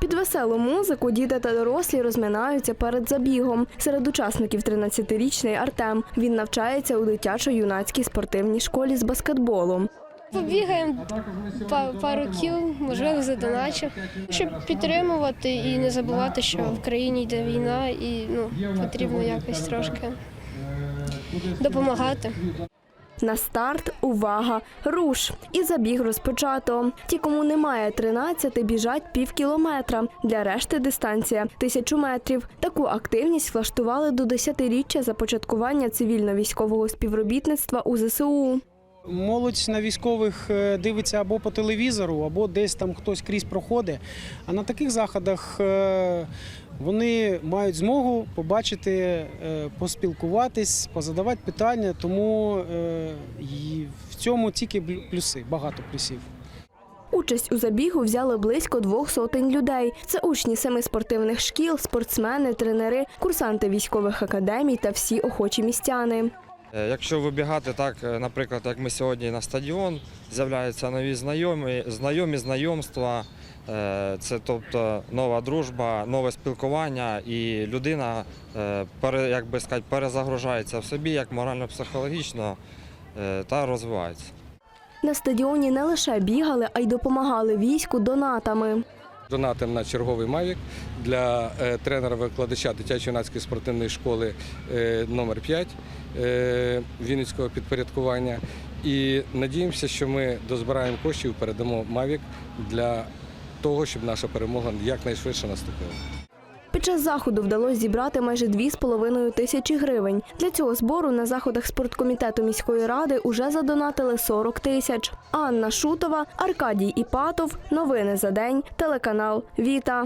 Під веселу музику діти та дорослі розминаються перед забігом. Серед учасників 13-річний Артем. Він навчається у дитячо-юнацькій спортивній школі з баскетболу. Побігаємо па- пару кіл, можливо, задоначу, щоб підтримувати і не забувати, що в країні йде війна, і ну, потрібно якось трошки допомагати. На старт увага! Руш! І забіг розпочато. Ті, кому немає 13, біжать пів кілометра. Для решти дистанція тисячу метрів. Таку активність влаштували до 10-річчя започаткування цивільно-військового співробітництва у ЗСУ. Молодь на військових е, дивиться або по телевізору, або десь там хтось крізь проходить. А на таких заходах е, вони мають змогу побачити, е, поспілкуватись, позадавати питання. Тому і в цьому тільки плюси, багато плюсів. Участь у забігу взяли близько двох сотень людей. Це учні семи спортивних шкіл, спортсмени, тренери, курсанти військових академій та всі охочі містяни. Е, Якщо вибігати так, е, наприклад, як ми сьогодні на стадіон, з'являються нові знайомі, знайомі знайомства, е, це тобто нова дружба, нове спілкування, і людина як би сказати, перезагружається в собі як морально-психологічно та розвивається. На стадіоні не лише бігали, а й допомагали війську донатами. Донатим на черговий Мавік для е, тренера-викладача дитячо-юнацької спортивної школи е, номер 5 е, Вінницького підпорядкування. І надіємося, що ми дозбираємо коштів і передамо Мавік для того, щоб наша перемога якнайшвидше наступила. Під час заходу вдалося зібрати майже 2,5 тисячі гривень. Для цього збору на заходах спорткомітету міської ради уже задонатили 40 тисяч. Анна Шутова, Аркадій Іпатов. Новини за день. Телеканал Віта.